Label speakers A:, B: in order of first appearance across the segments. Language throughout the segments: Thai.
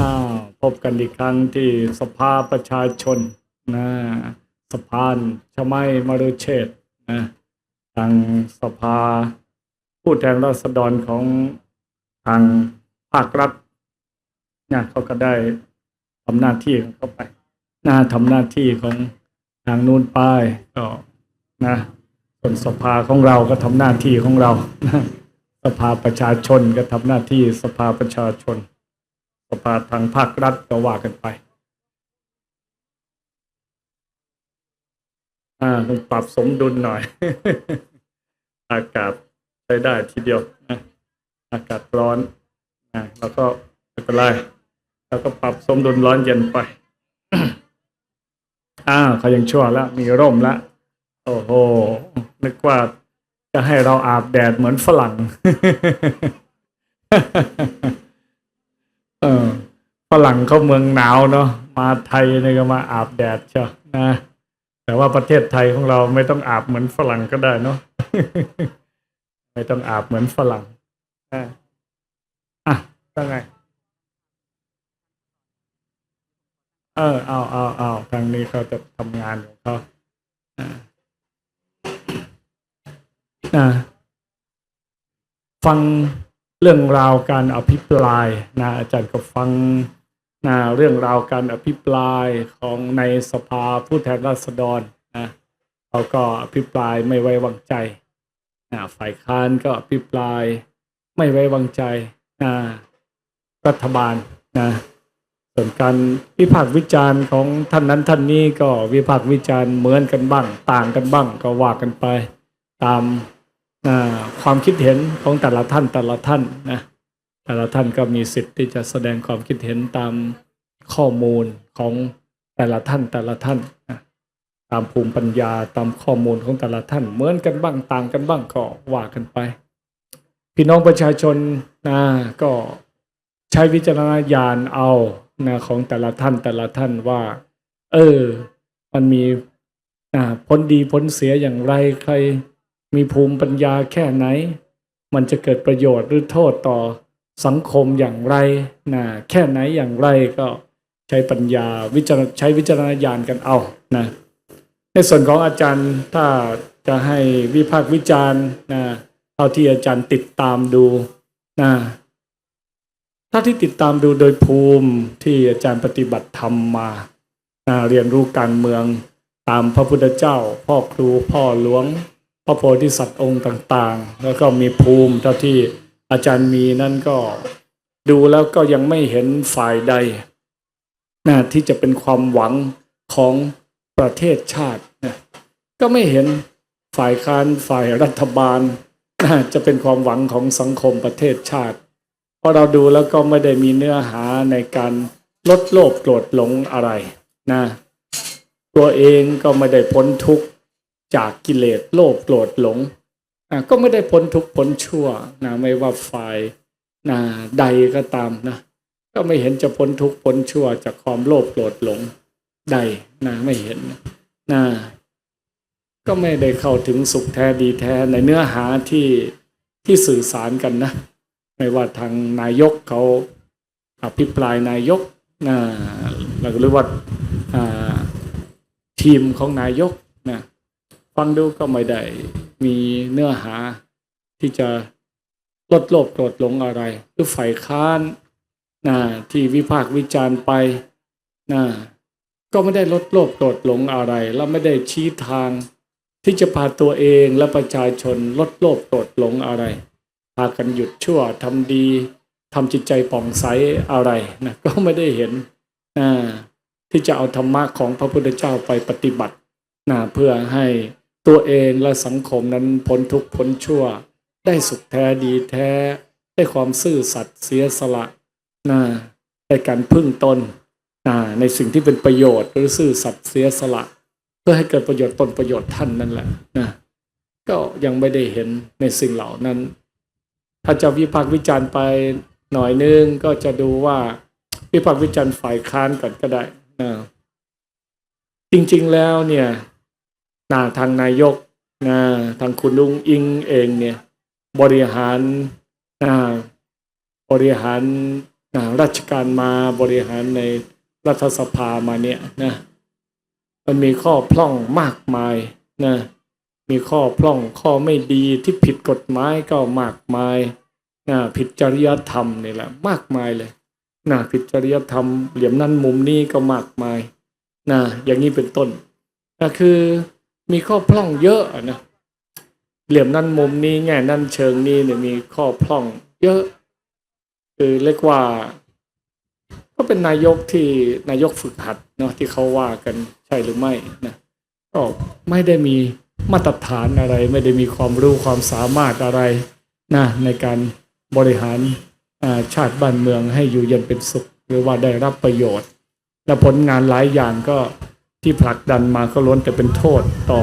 A: อ้าวพบกันอีกครั้งที่สภาประชาชนนะสะพานชมัยมรุเชษนะทางสภา ผู้แทนราษฎรของทางภาครัฐเนี่ยเขาก็ได้ทำหน้าที่ของเขาไปนะทำหน้าที่ของทางนู้นไปก็นะส่วนสภาของเราก็ทำหน้าที่ของเราสภาประชาชนก็ทำหน้าที่สภาประชาชน สภาทางภาครัฐก็ว่ากันไปอ่าต้องปรับสมดุลหน่อย อากาศใช้ได้ทีเดียวนะอากาศร้อนนะแล้วก็ไม่เป็นไรแล้วก็ปรับสมดุลร้อนเย็นไปอ่าเขายังชั่วแล้วมีร่มแล้วโอ้โหนึกว่าจะให้เราอาบแดดเหมือนฝรั่ง ฝรั่งเขาเมืองหนาวเนาะมาไทยนี่ก็มาอาบแดดเชียวนะ แต่ว่าประเทศไทยของเราไม่ต้องอาบเหมือนฝรั่งก็ได้เนาะไม่ต้องอาบเหมือนฝรั่งอะอะว่าไง เออเอาเอาเอาทางนี้เขาจะทำงานของเขาอ่าอ่าฟังเรื่องราวการอภิปรายนะอาจารย์ก็ฟัง นะเรื่องราวการอภิปรายของในสภาผู้แทนราษฎรนะเขาก็อภิปรายไม่ไว้วางใจนะฝ่ายค้านก็อภิปรายไม่ไว้วางใจนะรัฐบาลนะส่วนการวิพากษ์วิจารณ์ของท่านนั้นท่านนี้ก็วิพากษ์วิจารณ์เหมือนกันบ้าง ต่างกันบ้าง ก็ว่ากันไปตามความคิดเห็นของแต่ละท่านแต่ละท่านนะ แต่ละท่านก็มีสิทธิ์ที่จะแสดงความคิดเห็นตามข้อมูลของแต่ละท่านแต่ละท่านตามภูมิปัญญาตามข้อมูลของแต่ละท่าน เหมือนกันบ้างต่างกันบ้างก็ว่ากันไป พี่น้องประชาชนนะก็ใช้วิจารณญาณเอานะของแต่ละท่านแต่ละท่านว่า เออ มันมีอ่าผลดีผลเสียอย่างไรใคร มีภูมิปัญญาแค่ไหน มันจะเกิดประโยชน์หรือโทษต่อ สังคมอย่างไรนะแค่ไหนอย่างไรก็ใช้ปัญญาวิจารใช้วิจารณญาณกันเอานะในส่วนของอาจารย์ถ้าจะให้วิพากษ์วิจารณ์นะเท่าที่อาจารย์ติดตามดูนะถ้าที่ติดตามดูโดยภูมิที่อาจารย์ปฏิบัติธรรมมานะเรียนรู้การเมืองตามพระพุทธเจ้า พ่อครูพ่อหลวง พระโพธิสัตว์องค์ต่าง ๆ แล้วก็มีภูมิเท่าที่ อาจารย์มีนั่นก็ดูแล้วก็ยังไม่เห็นฝ่ายใดนะที่จะเป็นความหวังของประเทศชาตินะก็ไม่เห็นฝ่ายค้านฝ่ายรัฐบาลนะจะเป็นความหวังของสังคมประเทศชาติ เพราะเราดูแล้วก็ไม่ได้มีเนื้อหาในการลดโลภโกรธหลงอะไรนะตัวเองก็ไม่ได้พ้นทุกข์จากกิเลสโลภโกรธหลง อะก็ไม่ได้พ้นทุกพ้นชั่วนะไม่ว่าฝ่ายนะใดก็ตามนะก็ไม่เห็นจะพ้นทุกพ้นชั่ว จากความโลภโกรธหลงใดนะไม่เห็นนะก็ไม่ได้เข้าถึงสุขแท้ดีแท้ในเนื้อหาที่ที่สื่อสารกันนะ ไม่ว่าทางนายกเขาอภิปรายนายกนะหรือว่าทีมของนายกนะฟังดูก็ไม่ได้ มีเนื้อหาที่จะลดโลภโกรธหลงอะไร หรือฝ่ายค้านนะที่วิพากษ์วิจารณ์ไปนะก็ไม่ได้ลดโลภโกรธหลงอะไร แล้วไม่ได้ชี้ทาง ที่จะพาตัวเองและประชาชนลดโลภโกรธหลงอะไร พากันหยุดชั่วทำดีทำจิตใจผ่องใสอะไรนะก็ไม่ได้เห็นนะที่จะเอาธรรมะของพระพุทธเจ้าไปปฏิบัตินะเพื่อให้ ตัวเองและสังคมนั้นพ้นทุกข์พ้นชั่ว ได้สุขแท้ดีแท้ ได้ความซื่อสัตย์เสียสละนะได้การพึ่งตนนะในสิ่งที่เป็นประโยชน์หรือซื่อสัตย์เสียสละ เพื่อให้เกิดประโยชน์ตนประโยชน์ท่านนั่นแหละนะก็ยังไม่ได้เห็นในสิ่งเหล่านั้น ถ้าจะวิพากษ์วิจารณ์ไปหน่อยนึงก็จะดูว่าวิพากษ์วิจารณ์ฝ่ายค้านก่อนก็ได้นะจริงๆแล้วเนี่ย นาทางนายกนะทางคุณลุงอิงเองเนี่ยบริหารนะบริหารนะราชการมาบริหารในรัฐสภามาเนี่ยนะมันมีข้อพร่องมากมายนะมีข้อพร่องข้อไม่ดีที่ผิดกฎหมายก็มากมายนะผิดจริยธรรมนี่แหละมากมายเลยนะผิดจริยธรรมเหลี่ยมนั้นมุมนี้ก็มากมายนะอย่างนี้เป็นต้นนะคือ มีข้อพร่องเยอะนะเหลี่ยมนั่นมุมนี้แง่นั่นเชิงนี้เนี่ยมีข้อพร่องเยอะ คือเรียกว่า ก็เป็นนายกที่นายกฝึกหัดเนาะที่เขาว่ากันใช่หรือไม่นะก็ไม่ได้มีมาตรฐานอะไร ไม่ได้มีความรู้ความสามารถอะไรนะในการบริหารชาติบ้านเมืองให้อยู่เย็นเป็นสุข หรือว่าได้รับประโยชน์ และผลงานหลายอย่างก็ ที่ผลักดันมาก็ล้วนแต่เป็นโทษต่อ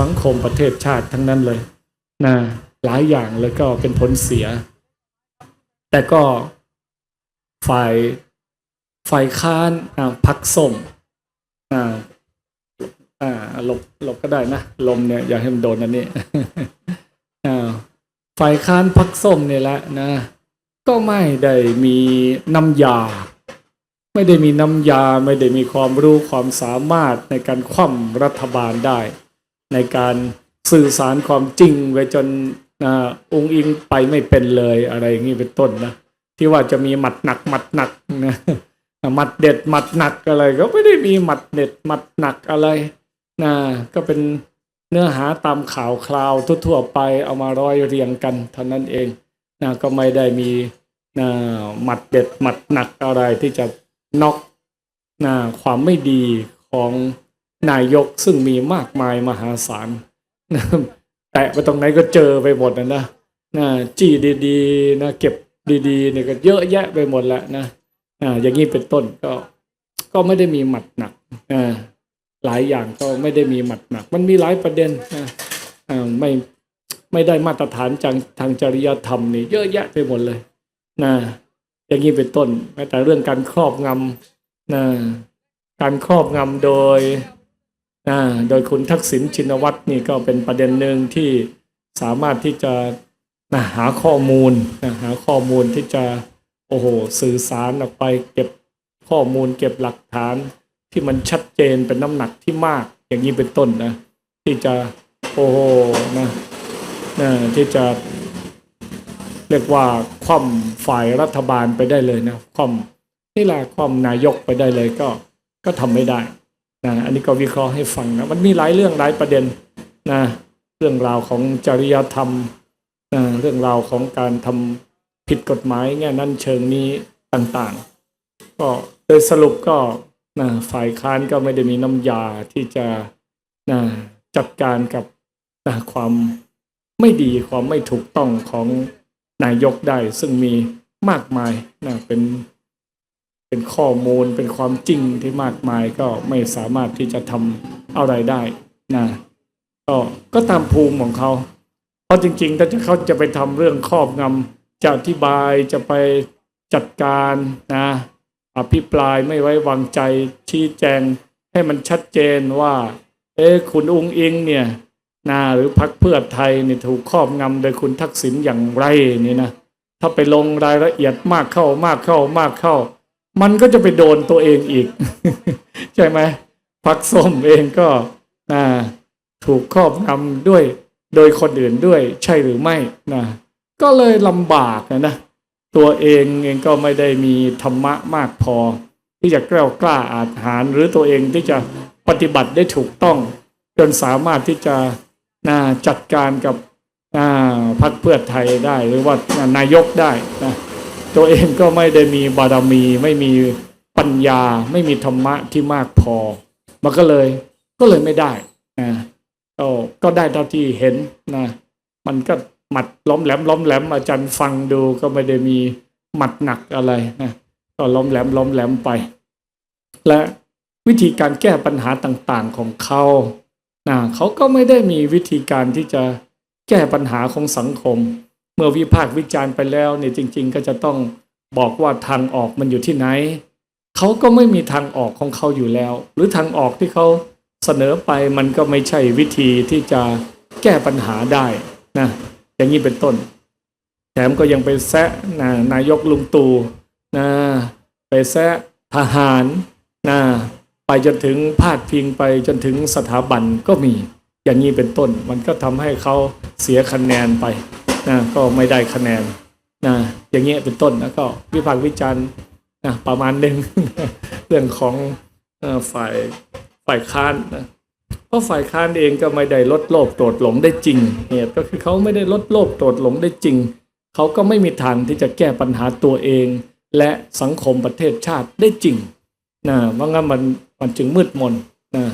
A: สังคมประเทศชาติทั้งนั้นเลยนะหลายอย่างแล้วก็เป็นผลเสีย แต่ก็ฝ่ายฝ่ายค้านอ่าพักส้มอ่าอ่าหลบหลบก็ได้นะ ลมเนี่ย อย่าให้มันโดนอันนี้อ่าฝ่ายค้านพักส้มเนี่ยแหละนะ ก็ไม่ได้มีน้ำยา ไม่ได้มีน้ำยาไม่ได้มีความรู้ความสามารถในการคว่ำรัฐบาลได้ ในการสื่อสารความจริงไว้จนอ่าองค์อิงไปไม่เป็นเลยอะไรอย่างนี้เป็นต้นนะที่ว่าจะมีหมัดหนักหมัดหนักนะหมัดเด็ดหมัดหนักอะไร ก็ไม่ได้มีหมัดเด็ดหมัดหนักอะไรนะก็เป็นเนื้อหาตามข่าวคราวทั่วๆไปเอามาร้อยเรียงกันเท่านั้นเองนะก็ไม่ได้มีนะหมัดเด็ดหมัดหนักอะไรที่จะ น็อกนะความไม่ดีของนายกซึ่งมีมากมายมหาศาลนะแตะไปตรงไหนก็เจอไปหมดนะนะนะจี้ดีๆนะเก็บดีๆเนี่ยก็เยอะแยะไปหมดแล้วนะอ่าอย่างนี้เป็นต้นก็ก็ไม่ได้มีหมัดหนักอ่าหลายอย่างก็ไม่ได้มีหมัดหนัก มันมีหลายประเด็นนะไม่ไม่ได้มาตรฐานทางทางจริยธรรมนี่เยอะแยะไปหมดเลยนะ อย่างนี้เป็นต้นแม้แต่เรื่องการครอบงำนะการครอบงำโดยอ่าโดยคุณทักษิณชินวัตรนี่ก็เป็นประเด็นหนึ่งที่สามารถที่จะนะหาข้อมูลนะหาข้อมูลที่จะโอ้โหสื่อสารออกไป เก็บข้อมูล เก็บหลักฐานที่มันชัดเจนเป็นน้ำหนักที่มาก อย่างนี้เป็นต้นนะที่จะโอ้โหนะนะที่จะ เรียกว่าคว่ำฝ่ายรัฐบาลไปได้เลยนะคว่ำนี่แหละคว่ำนายกไปได้เลยก็ก็ทำไม่ได้นะอันนี้ก็วิเคราะห์ให้ฟังนะมันมีหลายเรื่องหลายประเด็นนะเรื่องราวของจริยธรรมนะเรื่องราวของการทำผิดกฎหมายแง่นั้นเชิงนี้ต่างๆ ก็โดยสรุปก็นะฝ่ายค้านก็ไม่ได้มีน้ำยาที่จะนะจัดการกับนะความไม่ดีความไม่ถูกต้องของ นายกได้ซึ่งมีมากมายนะเป็นเป็นข้อมูลเป็นความจริงที่มากมายก็ไม่สามารถที่จะทำอะไรได้นะก็ก็ตามภูมิของเขาเพราะจริงๆถ้าจะเขาจะไปทำเรื่องครอบงำจะอธิบายจะไปจัดการนะอภิปรายไม่ไว้วางใจชี้แจงให้มันชัดเจนว่า เอ๊คุณอุ้งอิงเนี่ย นะหรือพรรคเพื่อไทยเนี่ยถูกครอบงำโดยคุณทักษิณอย่างไรนี่นะถ้าไปลงรายละเอียดมากเข้ามากเข้ามากเข้า มันก็จะไปโดนตัวเองอีก ใช่ไหมพักส้มเองก็นะถูกครอบงำด้วยโดยคนอื่นด้วยใช่หรือไม่นะก็เลยลำบากนะนะตัวเองเองก็ไม่ได้มีธรรมะมากพอ ที่จะกล้ากล้าอาหารหรือตัวเองที่จะปฏิบัติได้ถูกต้อง จนสามารถที่จะ นะจัดการกับพรรคเพื่อไทยได้หรือว่านายกได้นะตัวเองก็ไม่ได้มีบารมี ไม่มีปัญญา ไม่มีธรรมะที่มากพอ มันก็เลยก็เลยไม่ได้นะก็ก็ได้เท่าที่เห็นนะมันก็หมัดล้อมแหลมล้อมแหลมอาจารย์ฟังดูก็ไม่ได้มีหมัดหนักอะไรนะก็ล้อมแหลมล้อมแหลมไป และวิธีการแก้ปัญหาต่างๆของเขา นะเขาก็ไม่ได้มีวิธีการที่จะแก้ปัญหาของสังคม เมื่อวิพากษ์วิจารณ์ไปแล้วเนี่ยจริง ๆ ก็จะต้องบอกว่าทางออกมันอยู่ที่ไหน เขาก็ไม่มีทางออกของเขาอยู่แล้ว หรือทางออกที่เขาเสนอไปมันก็ไม่ใช่วิธีที่จะแก้ปัญหาได้นะอย่างนี้เป็นต้น แถมก็ยังไปแซะนะนายกลุงตู่นะไปแซะทหารนะ ไปจนถึงพาดพิงไปจนถึงสถาบันก็มีอย่างนี้เป็นต้น มันก็ทำให้เขาเสียคะแนนไปนะก็ไม่ได้คะแนนนะอย่างเงี้ยเป็นต้นแล้วก็วิพากษ์วิจารณ์นะประมาณหนึ่งเรื่องของฝ่ายฝ่ายค้านนะเพราะฝ่ายค้านเองก็ไม่ได้ลดโลภโกรธหลงได้จริงเหตุก็คือเขาไม่ได้ลดโลภโกรธหลงได้จริง เขาก็ไม่มีทางที่จะแก้ปัญหาตัวเอง และสังคมประเทศชาติได้จริงนะเพราะงั้นมัน มันจึงมืดมนนะ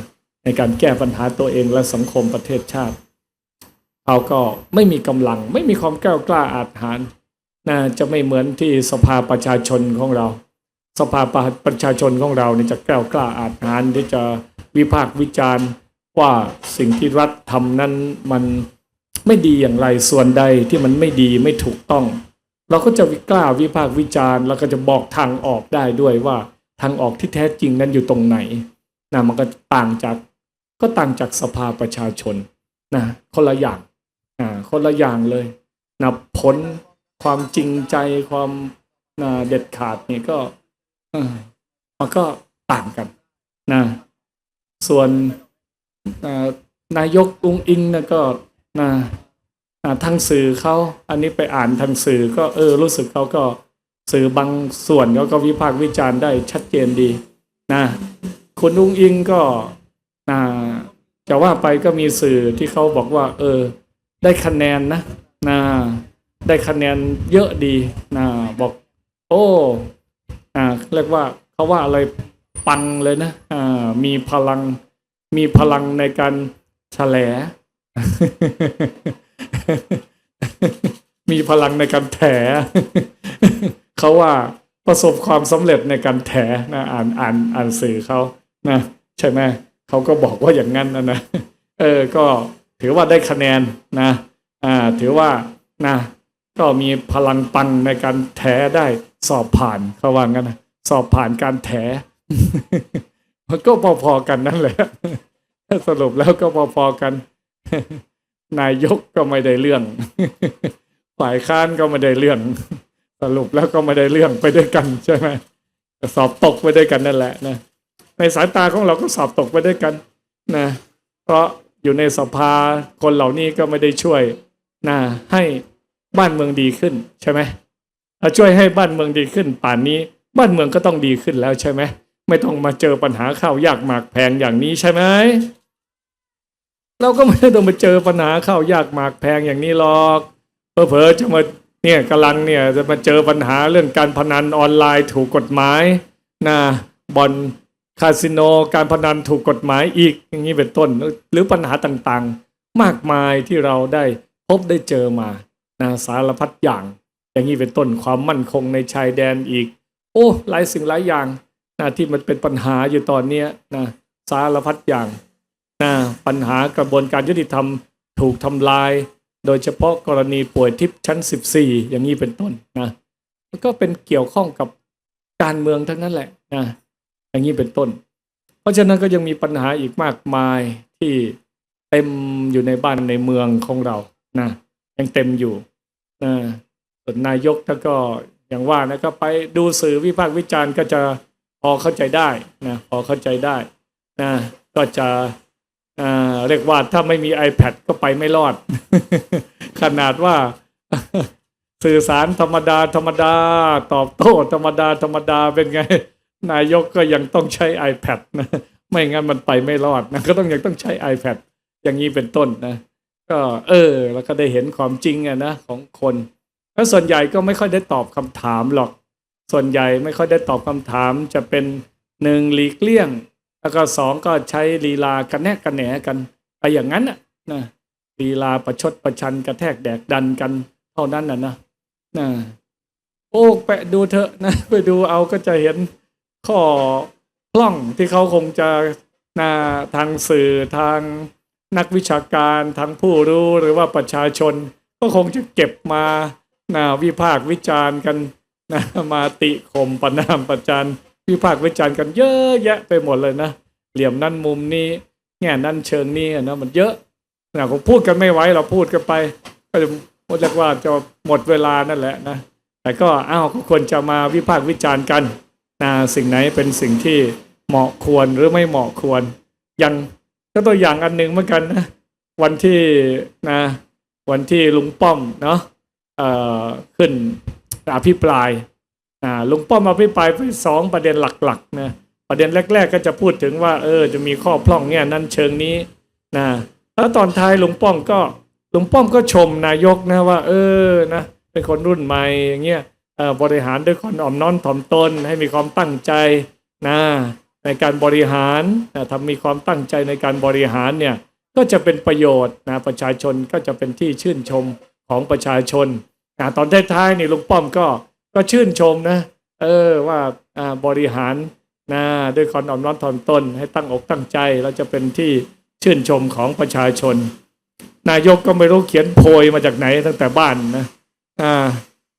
A: ในการแก้ปัญหาตัวเองและสังคมประเทศชาติเขาก็ไม่มีกำลังไม่มีความกล้ากล้าอาจหารนะจะไม่เหมือนที่สภาประชาชนของเรา สภาประชาชนของเราเนี่ยจะกล้ากล้าอาจหารที่จะวิพากษ์วิจารณ์ว่าสิ่งที่รัฐทำนั้นมันไม่ดีอย่างไรส่วนใดที่มันไม่ดีไม่ถูกต้อง เราก็จะกล้าวิพากษ์วิจารณ์แล้วก็จะบอกทางออกได้ด้วยว่า ทางออกที่แท้จริงนั้นอยู่ตรงไหนนะมันก็ต่างจากก็ต่างจากสภาประชาชนนะคนละอย่างอ่าคนละอย่างเลยนะผลความจริงใจความนะเด็ดขาดนี่ก็มันก็ต่างกันนะส่วนนายกอุงอิงนะก็นะทางสื่อเขาอันนี้ไปอ่านทางสื่อก็เออรู้สึกเขาก็ สื่อบางส่วนเขาก็วิพากษ์วิจารณ์ได้ชัดเจนดีนะคุณอุ้งอิงก็อ่าจะว่าไปก็มีสื่อที่เขาบอกว่า เออ ได้คะแนนนะนะได้คะแนนเยอะดีนะบอก โอ้อ่าเรียกว่าเขาว่าอะไรปังเลยนะอ่ามีพลังมีพลังในการแฉลมีพลังในการแถ เขาว่าประสบความสำเร็จในการแถนะอ่านอ่านอ่านสื่อเขานะใช่ไหมเขาก็บอกว่าอย่างนั้นนะนะเออก็ถือว่าได้คะแนนนะอ่าถือว่านะก็มีพลังปังในการแถได้สอบผ่านเขาว่างั้นนะสอบผ่านการแถมันก็พอๆกันนั่นแหละสรุปแล้วก็พอๆกัน นายกก็ไม่ได้เรื่อง ฝ่ายค้านก็ไม่ได้เรื่อง สรุปแล้วก็ไม่ได้เรื่องไปด้วยกันใช่ไหมสอบตกไปด้วยกันนั่นแหละนะในสายตาของเราก็สอบตกไปด้วยกันนะเพราะอยู่ในสภาคนเหล่านี้ก็ไม่ได้ช่วยนะให้บ้านเมืองดีขึ้นใช่ไหมถ้าช่วยให้บ้านเมืองดีขึ้น ป่านนี้บ้านเมืองก็ต้องดีขึ้นแล้วใช่ไหมไม่ต้องมาเจอปัญหาข้าวยากหมากแพงอย่างนี้ใช่ไหมเราก็ไม่ต้องมาเจอปัญหาข้าวยากหมากแพงอย่างนี้หรอกเผลอๆจะมา เนี่ยกำลังเนี่ยจะมาเจอปัญหาเรื่องการพนันออนไลน์ถูกกฎหมายนะบอลคาสิโนการพนันถูกกฎหมายอีกอย่างนี้เป็นต้น หรือปัญหาต่างๆ มากมายที่เราได้พบได้เจอมานะสารพัดอย่าง อย่างนี้เป็นต้นความมั่นคงในชายแดนอีก โอ้หลายสิ่งหลายอย่างนะที่มันเป็นปัญหาอยู่ตอนนี้นะสารพัดอย่างนะปัญหากระบวนการยุติธรรมถูกทำลาย โดยเฉพาะกรณีป่วยทิพย์ชั้น 14 อย่างนี้เป็นต้นนะมันก็เป็นเกี่ยวข้องกับการเมืองทั้งนั้นแหละนะอย่างนี้เป็นต้น เพราะฉะนั้นก็ยังมีปัญหาอีกมากมายที่เต็มอยู่ในบ้านในเมืองของเรานะยังเต็มอยู่นะส่วนนายกท่านก็อย่างว่านะก็ไปดูสื่อวิพากษ์วิจารณ์ก็จะพอเข้าใจได้นะพอเข้าใจได้นะก็จะ เรียกว่าถ้าไม่มี iPad ก็ไปไม่รอด ขนาดว่าสื่อสารธรรมดา ธรรมดา ตอบโต้ ธรรมดา ธรรมดาเป็นไง นายกก็ยังต้องใช้ iPad นะไม่งั้นมันไปไม่รอดนะก็ต้องยังต้องใช้ iPad อย่างนี้เป็นต้นนะ ก็เออ แล้วก็ได้เห็นความจริงอะนะของคนแล้วส่วนใหญ่ก็ไม่ค่อยได้ตอบคำถามหรอก ส่วนใหญ่ไม่ค่อยได้ตอบคำถามจะเป็นหนึ่งหลีกเลี่ยง แล้วก็สองก็ใช้ลีลากันแนกกันแหนกันไปอย่างนั้นน่ะนะลีลาประชดประชันกระแทกแดกดันกันเท่านั้นน่ะนะนะโอ้ไปดูเถอะนะไปดูเอาก็จะเห็นข้อพร่องที่เขาคงจะนะทางสื่อทางนักวิชาการทางผู้รู้หรือว่าประชาชน ก็คงจะเก็บมานะวิพากษ์วิจารณ์กันนะมาติข่มประนามประจาน วิพากษ์วิจารณ์กันเยอะแยะไปหมดเลยนะเหลี่ยมนั่นมุมนี้แง่นั่นเชิงนี้นะมันเยอะนะผมพูดกันไม่ไหวเราพูดกันไปก็จะเรียกว่าจะหมดเวลานั่นแหละนะแต่ก็อ้าวก็ควรจะมาวิพากษ์วิจารณ์กันนะสิ่งไหนเป็นสิ่งที่เหมาะควรหรือไม่เหมาะควรอย่างก็ตัวอย่างอันหนึ่งเหมือนกันนะวันที่นะวันที่ลุงป้อมเนาะเอ่อขึ้นอภิปราย อ่าลุงป้อมอภิปรายไปสองประเด็นหลักๆนะประเด็นแรก ๆ ก็จะพูดถึงว่า เออ จะมีข้อพร่องเนี่ยนั้นเชิงนี้นะแล้วตอนท้ายลุงป้อมก็ลุงป้อมก็ชมนายกนะว่า เออนะเป็นคนรุ่นใหม่อย่างเงี้ยบริหารด้วยความอ่อมน้อมถ่อมตน ให้มีความตั้งใจนะในการบริหารนะทำมีความตั้งใจในการบริหารเนี่ยก็จะเป็นประโยชน์นะประชาชนก็จะเป็นที่ชื่นชมของประชาชนนะตอนท้ายๆนี่ลุงป้อมก็ ก็ชื่นชมนะ เออว่าบริหารนะด้วยความอ่อนน้อมถ่อมตนให้ตั้งอกตั้งใจแล้วจะเป็นที่ชื่นชมของประชาชน นายกก็ไม่รู้เขียนโพยมาจากไหนตั้งแต่บ้านนะอ่า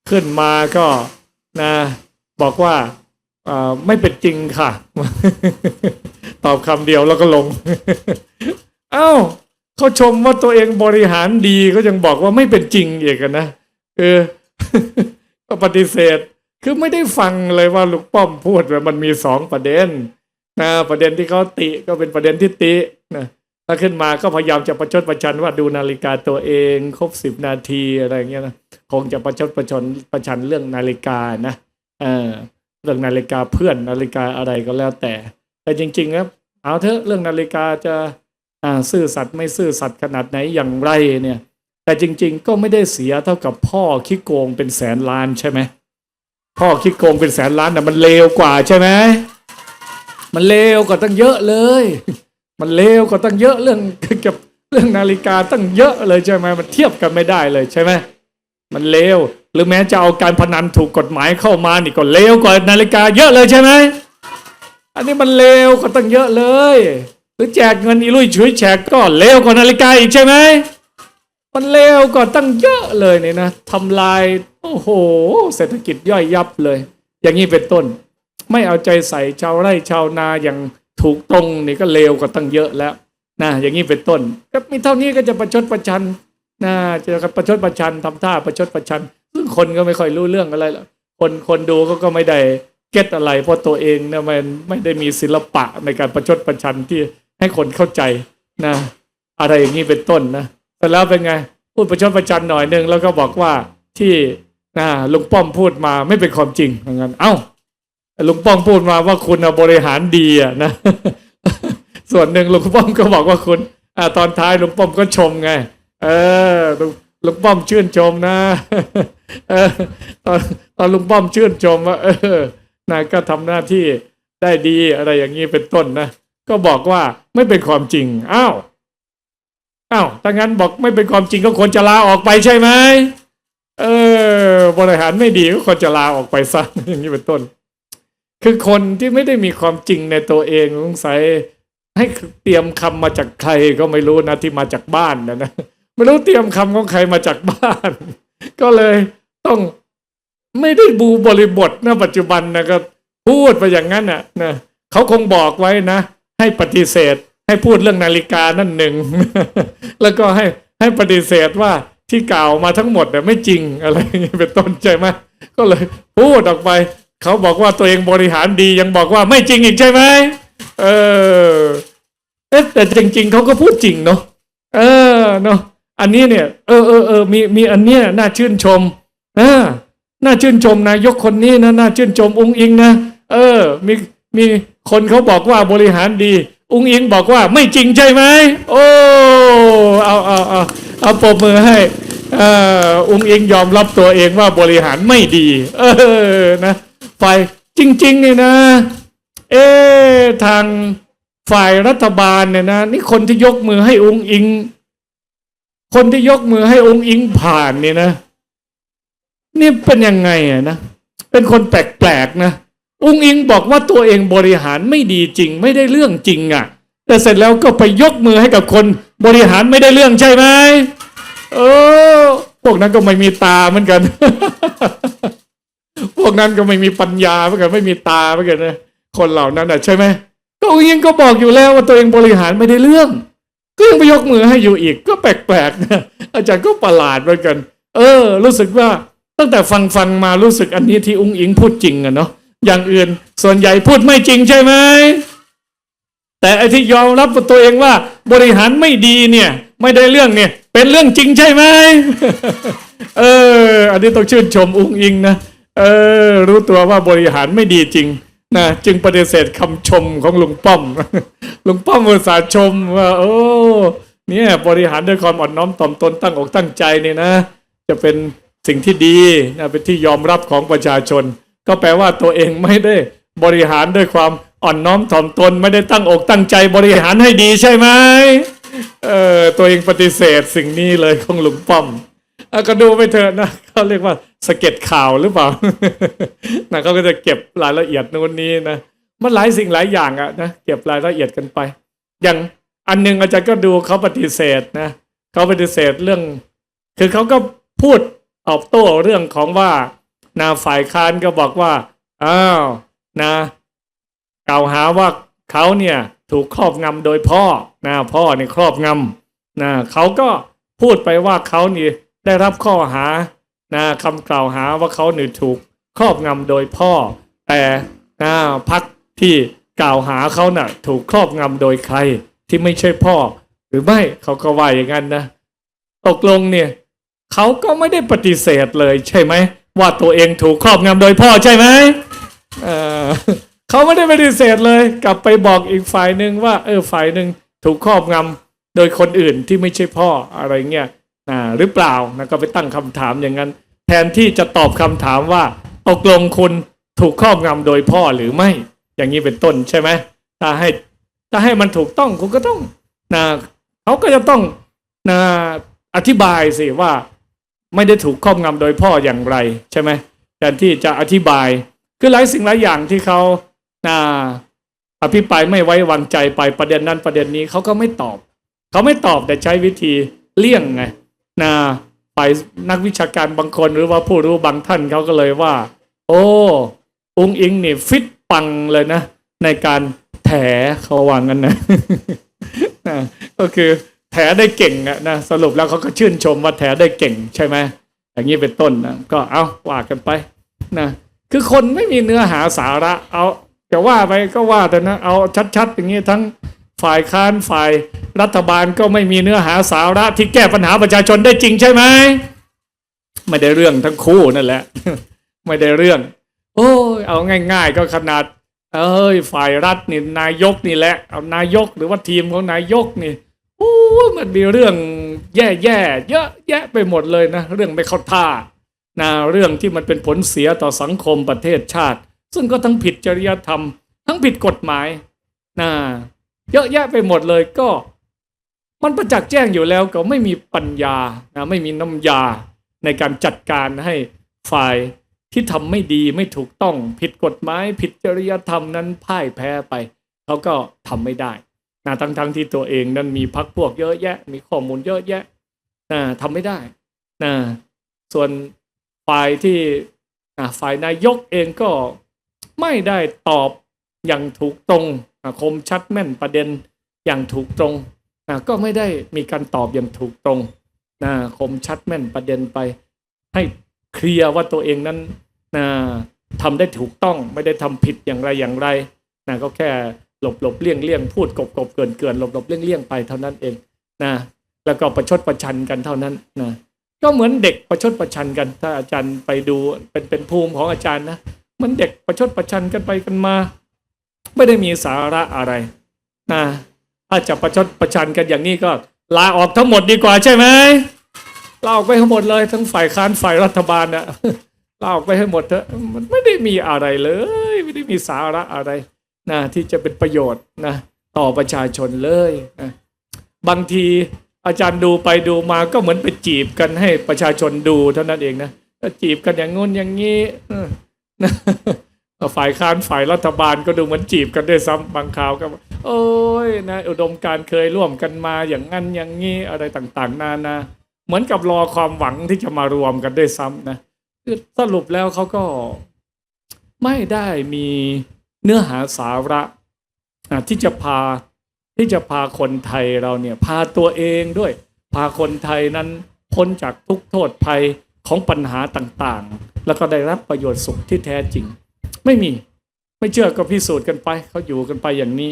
A: ขึ้นมาก็นะบอกว่าอ่าไม่เป็นจริงค่ะ ตอบคำเดียวแล้วก็ลง เอ้าเขาชมว่าตัวเองบริหารดีก็ยังบอกว่าไม่เป็นจริงอีกนะเออ ก็ปฏิเสธ คือไม่ได้ฟังเลยว่าลูกป้อมพูดว่ามันมีสองประเด็นนะประเด็นที่เขาติก็เป็นประเด็นที่ตินะถ้าขึ้นมาก็พยายามจะประชดประชันว่าดูนาฬิกาตัวเอง ครบสิบนาทีอะไรอย่างเงี้ยนะคงจะประชดประชนประชันเรื่องนาฬิกานะเออเรื่องนาฬิกาเพื่อนนาฬิกาอะไรก็แล้วแต่ แต่จริงๆนะเอาเถอะเรื่องนาฬิกาจะอ่าซื่อสัตย์ไม่ซื่อสัตย์ขนาดไหนอย่างไรเนี่ย แต่จริงๆ ก็ไม่ได้เสียเท่ากับพ่อขี้โกงเป็นแสนล้านใช่ไหมพ่อคิดโกงเป็นแสนล้านน่มันเลวกว่าใช่ไหมมันเลวกว่าตั้งเยอะเลย มันเลวกว่าตั้งเยอะเรื่องเกี่ยวกับเรื่องนาฬิกาตั้งเยอะเลยใช่ไหมมันเทียบกันไม่ได้เลยใช่ไหมมันเลวหรือแม้จะเอาการพนันถูกกฎหมายเข้ามานี่ก็เลวกว่านาฬิกาเยอะเลยใช่ไหมอันนี้มันเลวกว่าตั้งเยอะเลย หรือแจกเงินอีลุยชุยแจกก็เลวกว่านาฬิกาอีกใช่ไหม มันเลวกว่าตั้งเยอะเลยเนี่ยนะทำลายโอ้โห เศรษฐกิจย่อยยับเลย อย่างนี้เป็นต้น ไม่เอาใจใส่ชาวไร่ชาวนาอย่างถูกตรงนี่ก็เลวกว่าตั้งเยอะแล้วนะอย่างนี้เป็นต้น ก็มีเท่านี้ก็จะประชดประชันนะจะประชดประชันทำท่าประชดประชันซึ่งคนก็ไม่ค่อยรู้เรื่องอะไรหรอกคนคนดูก็ก็ไม่ได้เก็ตอะไร เพราะตัวเองเนี่ยมันไม่ได้มีศิลปะในการประชดประชันที่ให้คนเข้าใจนะ อะไรอย่างนี้เป็นต้นนะ แต่แล้วเป็นไง พูดประชดประชันหน่อยหนึ่งแล้วก็บอกว่าที่นะลุงป้อมพูดมาไม่เป็นความจริงเหมือนกันเอ้าลุงป้อมพูดมาว่าคุณบริหารดีอะนะ ส่วนหนึ่งลุงป้อมก็บอกว่าคุณอตอนท้ายลุงป้อมก็ชมไง เออลุงลุงป้อมชื่นชมนะเออตอนตอนลุงป้อมชื่นชมว่าเออนายก็ทำหน้าที่ได้ดีอะไรอย่างนี้เป็นต้นนะ ก็บอกว่าไม่เป็นความจริง อ้าว อ้าวถ้างั้นบอกไม่เป็นความจริงก็ควรจะลาออกไปใช่ไหมเออบริหารไม่ดีก็ควรจะลาออกไปซะอย่างนี้เป็นต้น คือคนที่ไม่ได้มีความจริงในตัวเองสงสัยให้เตรียมคำมาจากใครก็ไม่รู้นะที่มาจากบ้านนะนะไม่รู้เตรียมคำของใครมาจากบ้าน ก็เลยต้องไม่ได้บูบริบทนะปัจจุบันนะครับพูดไปอย่างนั้นน่ะนะเขาคงบอกไว้นะ ให้ปฏิเสธ ให้พูดเรื่องนาฬิกานั่นหนึ่ง แล้วก็ให้ให้ปฏิเสธว่าที่กล่าวมาทั้งหมดเนี่ยไม่จริงอะไรอย่างนี้เป็นต้นใช่ไหมก็เลยพูดออกไป เขาบอกว่าตัวเองบริหารดียังบอกว่าไม่จริงอีกใช่ไหมเออเอ๊ะแต่จริง ๆเขาก็พูดจริงเนาะเออเนาะอันนี้เนี่ย เออเออเออมีมีอันเนี้ยน่าชื่นชมอ่าน่าชื่นชมนายกคนนี้นะน่าชื่นชมองค์อิงนะเออ มีมีคนเขาบอกว่าบริหารดี อุ้งอิงบอกว่าไม่จริงใช่ไหมโอ้เอาเอาเอาเอาปรบมือให้อ่ออุ้งอิงยอมรับตัวเองว่าบริหารไม่ดี เออนะฝ่ายจริงๆนี่ยนะ เอ๊ะทางฝ่ายรัฐบาลเนี่ยนะนี่คนที่ยกมือให้อุงอิง คนที่ยกมือให้องค์อิงผ่านเนี่ยนะ นี่เป็นยังไงอะนะ เป็นคนแปลกๆนะ องค์อิงบอกว่าตัวเองบริหารไม่ดีจริง ไม่ได้เรื่องจริงอะ่ะ แต่เสร็จแล้วก็ไปยกมือให้กับคนบริหารไม่ได้เรื่องใช่ไหมเออพวกนั้นก็ไม่มีตาเหมือนกัน พวกนั้นก็ไม่มีปัญญาเหมือนกันไม่มีตาเหมือนกันนะคนเหล่านั้นอะใช่ไหมก็องค์อิงก็บอกอยู่แล้วว่าตัวเองบริหารไม่ได้เรื่องก็ยังไปยกมือให้อยู่อีกก็แปลกๆนะอาจารย์ก็ประหลาดเหมือนกัน เออ รู้สึกว่าตั้งแต่ฟังฟังมารู้สึกอันนี้ที่อุ้งอิงพูดจริงอะเนาะ อย่างอื่น ส่วนใหญ่พูดไม่จริงใช่ไหมแต่ไอ้ที่ยอมรับตัวเองว่า บริหารไม่ดีเนี่ย ไม่ได้เรื่องเนี่ย เป็นเรื่องจริงใช่ไหมเออ อันนี้ต้องชื่นชมอุ้งอิงนะเออ รู้ตัวว่าบริหารไม่ดีจริงนะจึงปฏิเสธคำชมของลุงป้อมลุงป้อมอุตส่าห์ชมว่า โอ้เนี่ยบริหารด้วยความอ่อนน้อมถ่อมตนตั้งอกตั้งใจเนี่ยนะ จะเป็นสิ่งที่ดีนะเป็นที่ยอมรับของประชาชน ก็แปลว่าตัวเองไม่ได้บริหารด้วยความอ่อนน้อมถ่อมตนไม่ได้ตั้งอกตั้งใจบริหารให้ดีใช่ไหมเออตัวเองปฏิเสธสิ่งนี้เลยของลุงป้อมอะก็ดูไปเถอะนะเขาเรียกว่าสะเก็ดข่าวหรือเปล่านะเขาก็จะเก็บรายละเอียดนู่นนี้นะมันหลายสิ่งหลายอย่างอะนะเก็บรายละเอียดกันไป อย่างอันหนึงอาจารย์ก็ดูเขาปฏิเสธนะเขาปฏิเสธเรื่อง คือเขาก็พูดตอบโต้เรื่องของว่า นาฝ่ายค้านก็บอกว่า อ้าว นะ กล่าวหาว่าเขาเนี่ยถูกครอบงำโดยพ่อ นะพ่อเนี่ยครอบงำนะเขาก็พูดไปว่าเขานี่ได้รับข้อหา นะคำกล่าวหาว่าเขาเนี่ยถูกครอบงำโดยพ่อ แต่นะพักที่กล่าวหาเขาน่ะ ถูกครอบงำโดยใครที่ไม่ใช่พ่อ หรือไม่เขาก็ว่าอย่างนั้นนะ ตกลงเนี่ยเขาก็ไม่ได้ปฏิเสธเลยใช่ไหม ว่าตัวเองถูกครอบงำโดยพ่อใช่ไหมเออเขาไม่ได้ปฏิเสธเลย กลับไปบอกอีกฝ่ายหนึ่งว่า เออฝ่ายหนึ่งถูกครอบงำโดยคนอื่นที่ไม่ใช่พ่ออะไรเงี้ยอ่าหรือเปล่านะก็ไปตั้งคำถามอย่างนั้น แทนที่จะตอบคำถามว่าตกลงคุณถูกครอบงำโดยพ่อหรือไม่ อย่างนี้เป็นต้นใช่ไหมถ้าให้ถ้าให้มันถูกต้องคุณก็ต้องนะเขาก็จะต้องนะอธิบายสิว่า ไม่ได้ถูกครอบงำโดยพ่ออย่างไรใช่ไหมแทนที่จะอธิบายคือหลายสิ่งหลายอย่างที่เขานะอภิปรายไม่ไว้วางใจไปประเด็นนั้นประเด็นนี้เขาก็ไม่ตอบ เขาไม่ตอบแต่ใช้วิธีเลี่ยงไงนะฝ่ายนักวิชาการบางคนหรือว่าผู้รู้บางท่านเขาก็เลยว่า โอ้องค์อิงนี่ฟิตปังเลยนะ ในการแถเขาวางกันนะนะก็คือ แถได้เก่งนะสรุปแล้วเขาก็ชื่นชมว่าแถได้เก่งใช่ไหมอย่างนี้เป็นต้นนะก็เอาว่ากันไปนะคือคนไม่มีเนื้อหาสาระเอาจะว่าไปก็ว่าแต่นะเอาชัดๆอย่างนี้ทั้งฝ่ายค้านฝ่ายรัฐบาลก็ไม่มีเนื้อหาสาระที่แก้ปัญหาประชาชนได้จริงใช่ไหมไม่ได้เรื่องทั้งคู่นั่นแหละ ไม่ได้เรื่อง โอ้ยเอาง่าย ๆ ก็ขนาด เอ้ยฝ่ายรัฐนี่นายกนี่แหละเอานายกหรือว่าทีมของนายกนี่ มันมีเรื่องแย่ๆเยอะแยะไปหมดเลยนะ เรื่องไม่เข้าท่านะเรื่องที่มันเป็นผลเสียต่อสังคมประเทศชาติ ซึ่งก็ทั้งผิดจริยธรรม ทั้งผิดกฎหมายนะเยอะแยะไปหมดเลยก็ มันประจักษ์แจ้งอยู่แล้วก็ไม่มีปัญญานะไม่มีน้ำยาในการจัดการให้ฝ่ายที่ทำไม่ดีไม่ถูกต้อง ผิดกฎหมาย ผิดจริยธรรมนั้นพ่ายแพ้ไปเขาก็ทำไม่ได้ นะทั้งทั้งที่ตัวเองนั้นมีพักพวกเยอะแยะ มีข้อมูลเยอะแยะนะทำไม่ได้นะส่วนฝ่ายที่อะฝ่ายนายกเองก็ไม่ได้ตอบอย่างถูกตรงอะคมชัดแม่นประเด็นอย่างถูกตรงอะก็ไม่ได้มีการตอบอย่างถูกตรงนะคมชัดแม่นประเด็นไป ให้เคลียร์ว่าตัวเองนั้นนะทำได้ถูกต้องไม่ได้ทำผิดอย่างไรอย่างไรนะก็แค่ หลบหลบเลี่ยงเลี่ยงพูดกบกบเกินเกินหลบหลบเลี่ยงเลี่ยงไปเท่านั้นเองนะแล้วก็ประชดประชันกันเท่านั้นนะก็เหมือนเด็กประชดประชันกัน ถ้าอาจารย์ไปดูเป็นเป็นภูมิของอาจารย์นะมันเด็กประชดประชันกันไปกันมา ไม่ได้มีสาระอะไรนะถ้าจะประชดประชันกันอย่างนี้ก็ลาออกทั้งหมดดีกว่าใช่ไหมลาออกไปให้งหมดเลย ทั้งฝ่ายค้านฝ่ายรัฐบาลนะลาออกไปให้หมดเถอะมันไม่ได้มีอะไรเลย ไม่ได้มีสาระอะไร นะที่จะเป็นประโยชน์นะต่อประชาชนเลยนะบางทีอาจารย์ดูไปดูมาก็เหมือนไปจีบกันให้ประชาชนดูเท่านั้นเองนะจีบกันอย่างงน้นอย่างนี้ฝ่ายค้านฝ่ายรัฐบาลก็ดูเหมือนจีบกันด้วยซ้ำบางข่าวก็โอ้ยนะอุดมการเคยร่วมกันมาอย่างนั้นอย่างนี้อะไรต่างๆ นานาเหมือนกับรอความหวังที่จะมารวมกันด้วยซ้ำนะสรุปแล้วเขาก็ไม่ได้มี เนื้อหาสาระที่จะพาที่จะพาคนไทยเราเนี่ยพาตัวเองด้วย พาคนไทยนั้นพ้นจากทุกโทษภัยของปัญหาต่างๆ แล้วก็ได้รับประโยชน์สุขที่แท้จริง ไม่มีไม่เชื่อก็พิสูจน์กันไปเขาอยู่กันไปอย่างนี้